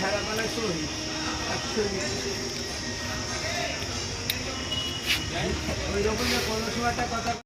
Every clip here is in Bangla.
খারাপ মানে শুরু ওই রকম কোনো সময় একটা কথা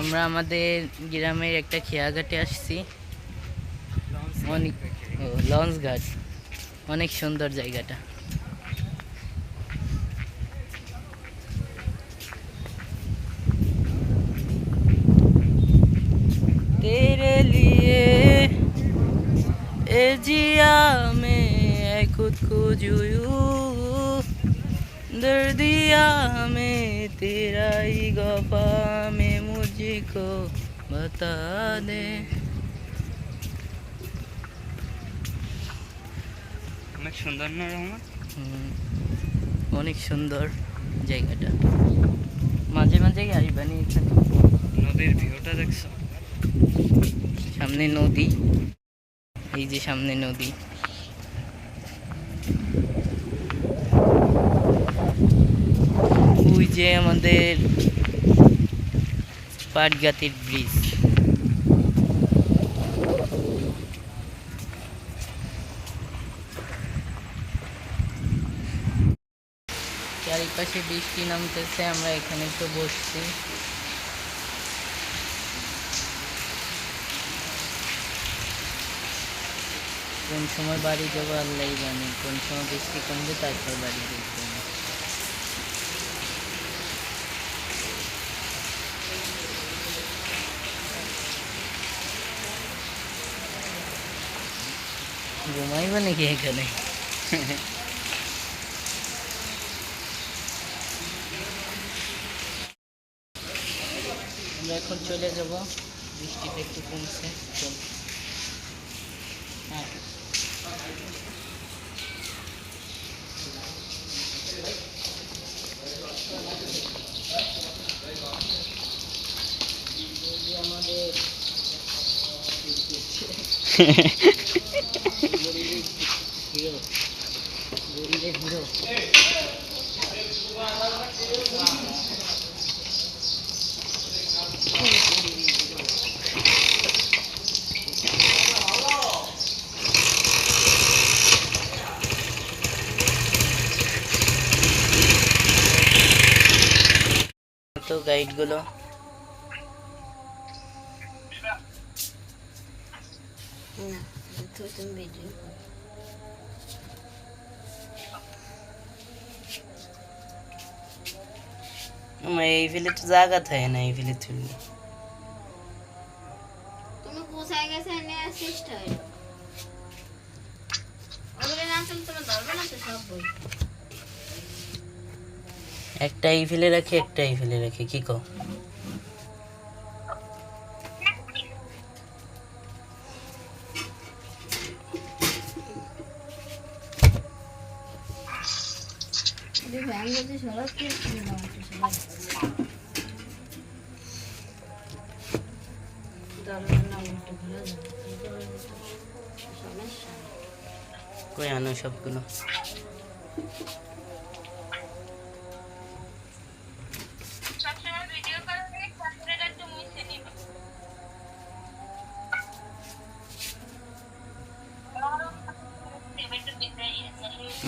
আমরা আমাদের গ্রামের একটা খেয়াঘাটে আসছি। অনেক লঞ্চ ঘাট। অনেক সুন্দর জায়গাটা। জিয়া মে খুদ খুজুয়ু दर्दिया में तेरा ही गफा में मुझको बता दे অনেক সুন্দর না রহমান হুম, অনেক সুন্দর জায়গাটা মাঝে মাঝে আসবানি এখানে নদীর ভিউটা দেখছো সামনে নদী এই যে সামনে নদী যে আমাদের পাটগাতির ব্রিজ। চারিপাশে বৃষ্টি নামতেছে, আমরা এখানে তো বসছি। কোন সময় বাড়ি যাব আল্লাহ জানে, কোন সময় বৃষ্টি কমবে তারপর বাড়ি যেতে ঘুমাইবা নাকি এখানে। আমরা এখন চলে যাব বৃষ্টিটা একটু কমছে চল। হ্যাঁ। তো গাইডগুলো আমার এই ফেলে তো জায়গা থাকে না এই ফেলে তুললে তুমি কোথায় গেছে এনে চেষ্টা হইল ওগুলো না চলে তোমার ধরবে না তো সব বই একটা এই ফেলে রাখি একটা এই ফেলে রাখি কি কো যদি ভ্যান যদি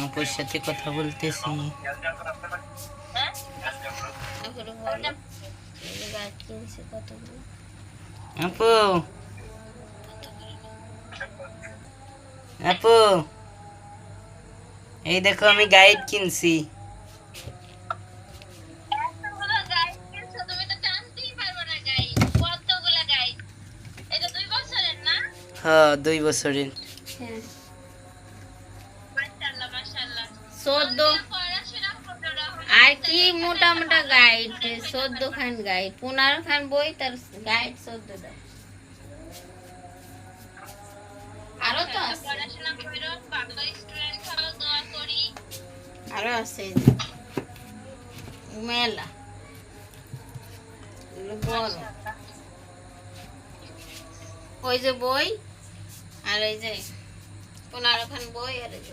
আপুর সাথে কথা বলতেছি। আপু আপু, এই দেখো আমি গাইড কিনছি। হ্যাঁ দুই বছরের। হ্যাঁ। চোদ্দ। আর কি মোটা মোটা গাইড, চোদ্দ খান গাইড, পনেরো খান বই, তার গাইড চোদ্দ দাও আরও তো আরও আছে। মেলা। বড়। ওই যে বই, আর এই যে পনেরো খান বই আর এই যে।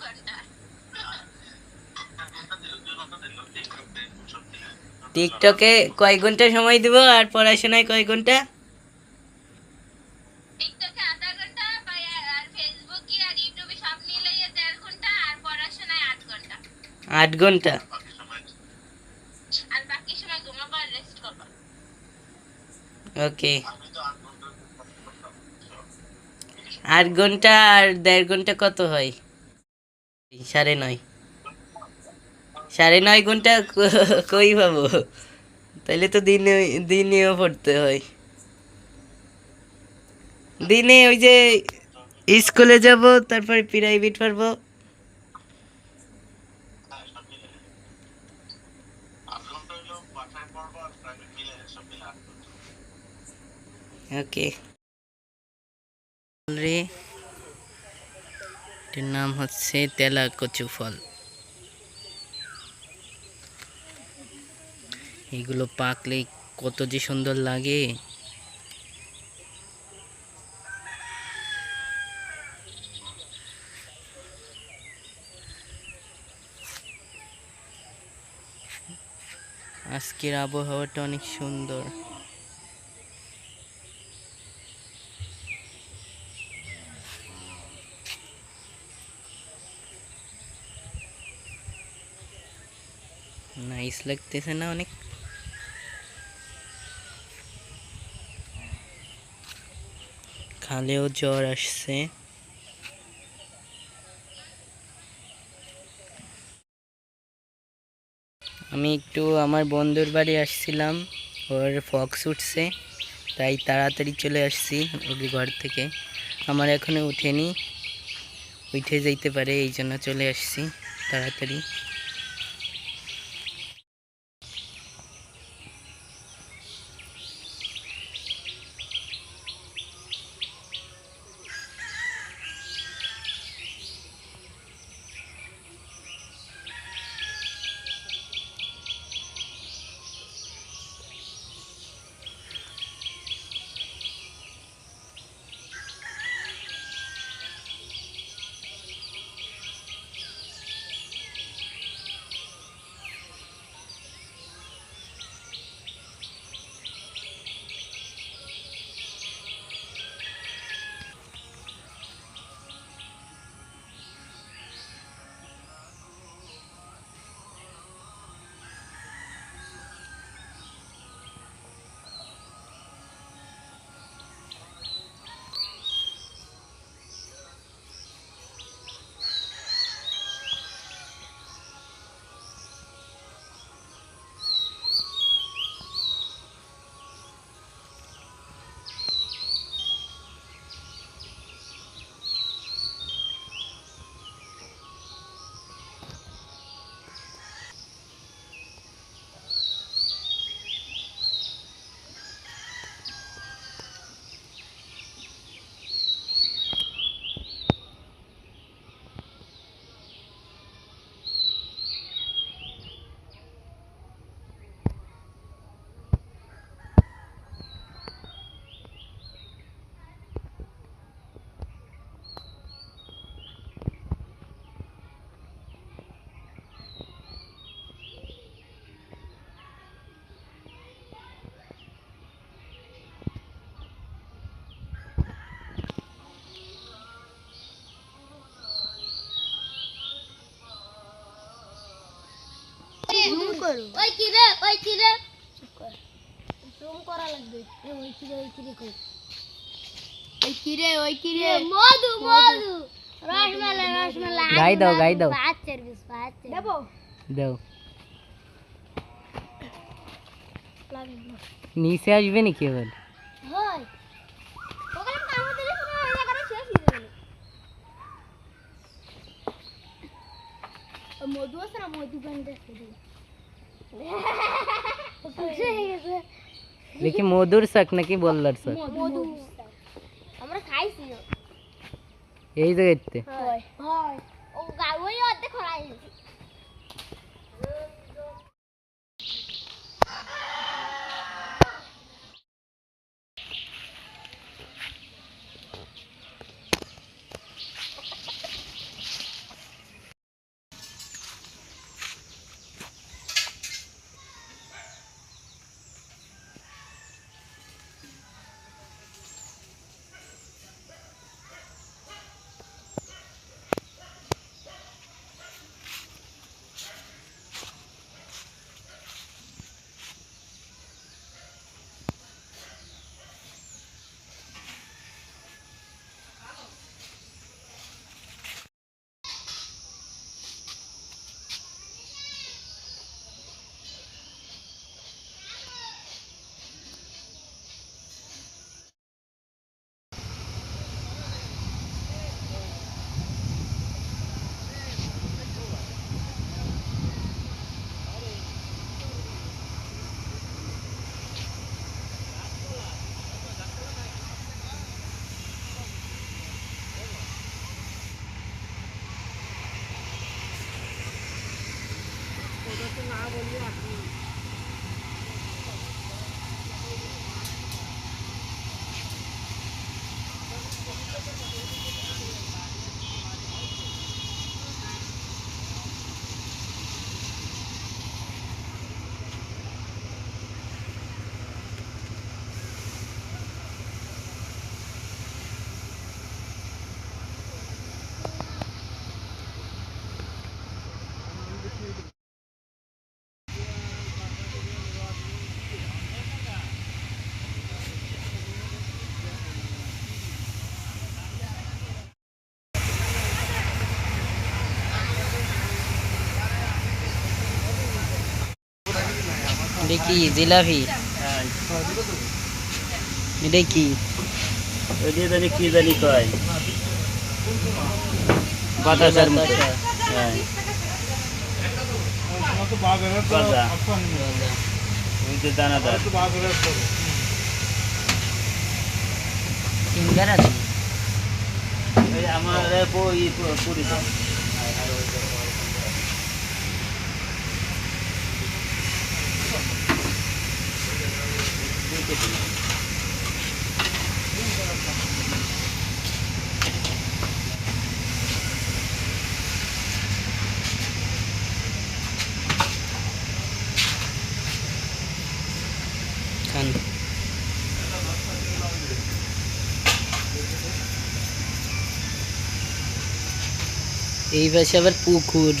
ঘণ্টা টিকটকে কয় ঘণ্টা সময় দিব আর পড়াশোনায় কয় ঘণ্টা? টিকটকে আধা ঘণ্টা বা আর ফেসবুকে আর ইউটিউবে সব মিলিয়ে দেড় ঘণ্টা আর পড়াশোনায় আট ঘণ্টা আট ঘণ্টা আর বাকি সময় ঘুমাবো আর রেস্ট করব ওকে। আট ঘণ্টা, আর দেড় ঘণ্টা কত হয়? সাড়ে নয়। সাড়ে নয় ঘণ্টা কই পাবো? তাহলে তো দিনে, দিনেও পড়তে হয়। দিনে ওই যে স্কুলে যাব, তারপরে প্রাইভেট পড়ব। ওকে রে এটার নাম হচ্ছে তেলা কচু ফল। এগুলো পাকলে কত যে সুন্দর লাগে। আজকের আবহাওয়াটা অনেক সুন্দর। লাগতেছে না অনেক। খালেও জ্বর আসছে। আমি একটু আমার বন্ধুর বাড়ি আসছিলাম, ওর ফক্স উঠছে, তাই তাড়াতাড়ি চলে আসছি ওর ঘর থেকে। আমার এখনও উঠেনি, উঠে যাইতে পারে, এই জন্য চলে আসছি তাড়াতাড়ি। করো। ওই কি রে ওই কি রে? জুম করা। লাগবে। ওই কি রে ওই কি রে কই? ওই কি রে ওই কি রে? মধু মধু। রসমালাই রসমালাই গাই দাও, গাই দাও। বাচ্চার বিস বাচ্চা দেবো? দাও। নিচে আসবে নাকি এবার? হয়। মধু আছে না মধু বান্ধে দেখি মধুর শাক নাকি বললার শাক? আমরা খাইছি। এই জায়গাতে হয়। হয়। ও গাওই অর্ধেক খরাই এটা কি? জিলাপি? এটা কি? জানি কি জানি কয়। বাতাসার মতো। হ্যাঁ। দানাদার। ফিঙ্গার আছে আমার পুরি খান এই পাশে আবার পুকুর।